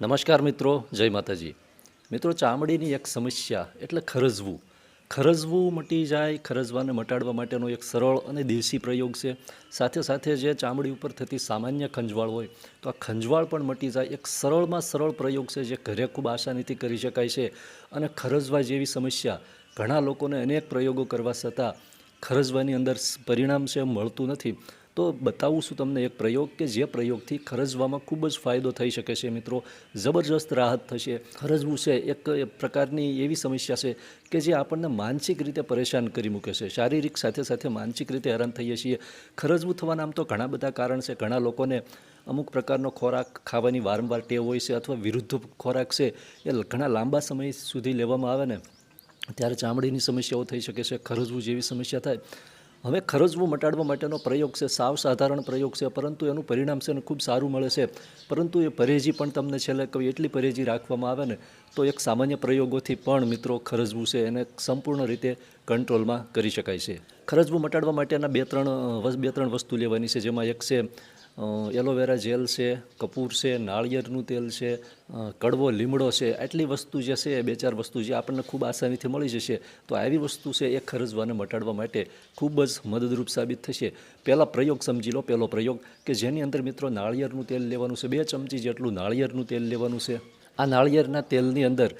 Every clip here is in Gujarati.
નમસ્કાર મિત્રો, જય માતાજી. મિત્રો, ચામડીની એક સમસ્યા એટલે ખરજવું. ખરજવું મટી જાય, ખરજવાને મટાડવા માટેનો એક સરળ અને દેશી પ્રયોગ છે. સાથે સાથે જે ચામડી ઉપર થતી સામાન્ય ખંજવાળ હોય, તો આ ખંજવાળ પણ મટી જાય. એક સરળમાં સરળ પ્રયોગ છે જે ઘરે ખૂબ આસાનીથી કરી શકાય છે. અને ખરજવા જેવી સમસ્યા ઘણા લોકોને અનેક પ્રયોગો કરવા છતાં ખરજવાની અંદર પરિણામ છે, મળતું નથી. તો બતાવું છું તમને એક પ્રયોગ કે જે પ્રયોગથી ખરજવામાં ખૂબ જ ફાયદો થઈ શકે છે, મિત્રો. જબરજસ્ત રાહત થશે. ખરજવું છે એક પ્રકારની એવી સમસ્યા છે કે જે આપણને માનસિક રીતે પરેશાન કરી મૂકે છે. શારીરિક સાથે સાથે માનસિક રીતે હેરાન થઈએ છીએ. ખરજવું થવાના આમ તો ઘણા બધા કારણ છે. ઘણા લોકોને અમુક પ્રકારનો ખોરાક ખાવાની વારંવાર ટેવ હોય છે અથવા વિરુદ્ધ ખોરાક છે એ ઘણા લાંબા સમય સુધી લેવામાં આવે ને ત્યારે ચામડીની સમસ્યાઓ થઈ શકે છે, ખરજવું જેવી સમસ્યા થાય. હવે ખરજવું મટાડવા માટેનો પ્રયોગ છે, સાવ સાધારણ પ્રયોગ છે, પરંતુ એનું પરિણામ છે ને ખૂબ સારું મળે છે. પરંતુ એ પરેજી પણ તમને છેલ્લે કહ્યું એટલી પરેજી રાખવામાં આવે ને, તો એક સામાન્ય પ્રયોગોથી પણ મિત્રો ખરજવું છે, એને સંપૂર્ણ રીતે કંટ્રોલમાં કરી શકાય છે. ખરજવું મટાડવા માટેના બે ત્રણ બે ત્રણ વસ્તુ લેવાની છે, જેમાં એક છે એલોવેરા જેલ છે, કપૂર છે, નાળિયેરનું તેલ છે કડવો લીમડો છે, આટલી વસ્તુ જે છે બે ચાર વસ્તુ જે આપણને ખૂબ આસાનીથી મળી જશે, તો આવી વસ્તુ છે, એ ખરજવાને મટાડવા માટે ખૂબ જ મદદરૂપ સાબિત થશે. પહેલાં પ્રયોગ સમજી લો, પહેલો પ્રયોગ, કે જેની અંદર મિત્રો નાળિયેરનું તેલ લેવાનું છે, બે ચમચી જેટલું નાળિયેરનું તેલ લેવાનું છે. આ નાળિયેરના તેલની અંદર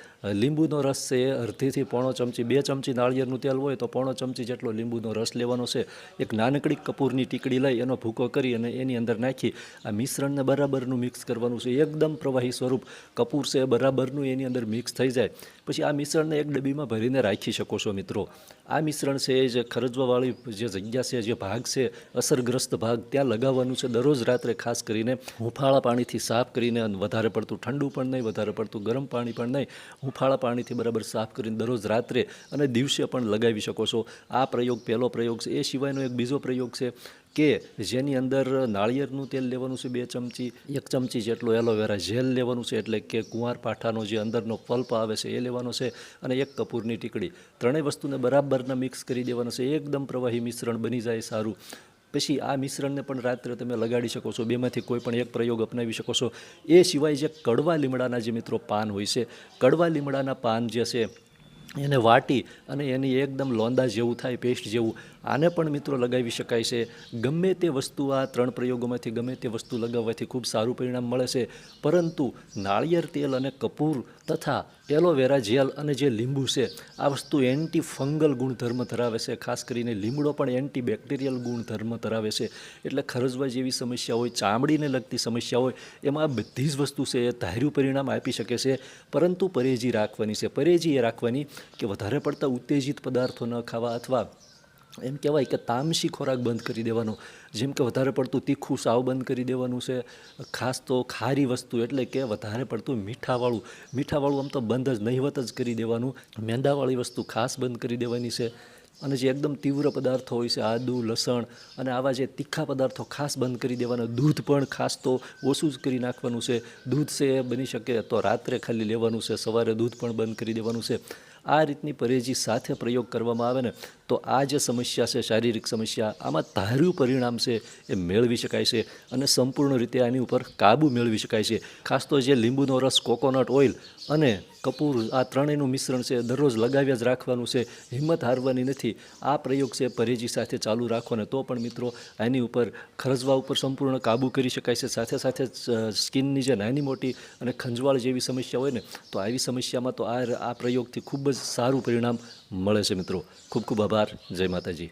લીંબુનો રસ છે, એ અડધીથી પોણો ચમચી, બે ચમચી નાળિયેરનું તેલ હોય તો પોણો ચમચી જેટલો લીંબુનો રસ લેવાનો છે. એક નાનકડી કપૂરની ટીકડી લઈ એનો ભૂકો કરી અને એની અંદર નાખી, આ મિશ્રણને બરાબરનું મિક્સ કરવાનું છે. એકદમ પ્રવાહી સ્વરૂપ કપૂર છે બરાબરનું એની અંદર મિક્સ થઈ જાય. પછી આ મિશ્રણને એક ડબ્બીમાં ભરીને રાખી શકો છો મિત્રો. આ મિશ્રણ છે જે ખરજવાવાળી જે જગ્યા છે, જે ભાગ છે, અસરગ્રસ્ત ભાગ, ત્યાં લગાવવાનું છે. દરરોજ રાત્રે ખાસ કરીને હુંફાળા પાણીથી સાફ કરીને વધારે પડતું ઠંડુ પણ નહીં, વધારે પડતું ગરમ પાણી પણ નહીં, હુંફાળા પાણીથી બરાબર સાફ કરીને દરરોજ રાત્રે અને દિવસે પણ લગાવી શકો છો. આ પ્રયોગ, પહેલો પ્રયોગ છે. એ સિવાયનો એક બીજો પ્રયોગ છે. કે જેની અંદર નાળિયેરનું તેલ લેવાનું છે, બે ચમચી, એક ચમચી જેટલું એલોવેરા જેલ લેવાનું છે, એટલે કે કુંવાર પાઠાનો જે અંદરનો પલ્પ આવે છે, એ લેવાનો છે, અને એક કપૂરની ટીકડી. ત્રણેય વસ્તુને બરાબરના મિક્સ કરી દેવાનું છે, એકદમ પ્રવાહી મિશ્રણ બની જાય સારું. પછી આ મિશ્રણને પણ રાત્રે તમે લગાડી શકો છો, બેમાંથી કોઈ પણ એક પ્રયોગ અપનાવી શકો છો. એ સિવાય જે કડવા લીમડાના જે મિત્રો પાન હોય છે, કડવા લીમડાના પાન જે છે, એને વાટી અને એની એકદમ લોંદા જેવું થાય, પેસ્ટ જેવું આને પણ મિત્રો લગાવી શકાય છે. ગમે તે વસ્તુ આ ત્રણ પ્રયોગોમાંથી ગમે તે વસ્તુ લગાવવાથી ખૂબ સારું પરિણામ મળે છે. પરંતુ નાળિયેર તેલ અને કપૂર તથા એલોવેરા જેલ અને જે લીંબુ છે, આ વસ્તુ એન્ટી ફંગલ ગુણધર્મ ધરાવે છે. ખાસ કરીને લીમડો પણ એન્ટી બેક્ટેરિયલ ગુણધર્મ ધરાવે છે. એટલે ખરજવા જેવી સમસ્યા હોય, ચામડીને લગતી સમસ્યા હોય, એમાં બધી જ વસ્તુ છે એ ધાર્યું પરિણામ આપી શકે છે. પરંતુ પરેજી રાખવાની છે. પરેજી એ રાખવાની કે વધારે પડતા ઉત્તેજિત પદાર્થો ન ખાવા અથવા એમ કહેવાય કે તામસી ખોરાક બંધ કરી દેવાનો. જેમ કે વધારે પડતું તીખું સાવ બંધ કરી દેવાનું છે. ખાસ તો ખારી વસ્તુ એટલે કે વધારે પડતું મીઠાવાળું. મીઠાવાળું આમ તો બંધ જ, નહીવત જ કરી દેવાનું. મેંદાવાળી વસ્તુ ખાસ બંધ કરી દેવાની છે. અને જે એકદમ તીવ્ર પદાર્થો હોય છે, આદુ, લસણ અને આવા જે તીખા પદાર્થો ખાસ બંધ કરી દેવાના. દૂધ પણ ખાસ તો ઓછું જ કરી નાખવાનું છે. દૂધ છે બની શકે તો રાત્રે ખાલી લેવાનું છે. સવારે દૂધ પણ બંધ કરી દેવાનું છે. આ રીતની પરેજી સાથે પ્રયોગ કરવામાં આવે ને તો આ જે સમસ્યા છે, શારીરિક સમસ્યા, આમાં ધાર્યું પરિણામ છે એ મેળવી શકાય છે અને સંપૂર્ણ રીતે આની ઉપર કાબુ મેળવી શકાય છે. ખાસ તો જે લીંબુનો રસ, કોકોનટ ઓઇલ અને કપૂર, આ ત્રણેયનું મિશ્રણ છે દરરોજ લગાવ્યા જ રાખવાનું છે. હિંમત હારવાની નથી. આ પ્રયોગ છે પરેજી સાથે ચાલુ રાખો ને તો પણ મિત્રો આની ઉપર ખરજવા ઉપર સંપૂર્ણ કાબૂ કરી શકાય છે. સાથે સાથે સ્કિનની જે નાની મોટી અને ખંજવાળ જેવી સમસ્યા હોય ને, તો આવી સમસ્યામાં તો આ આ પ્રયોગથી ખૂબ જ સારું પરિણામ મળે છે મિત્રો ખૂબ ખૂબ આભાર જય માતાજી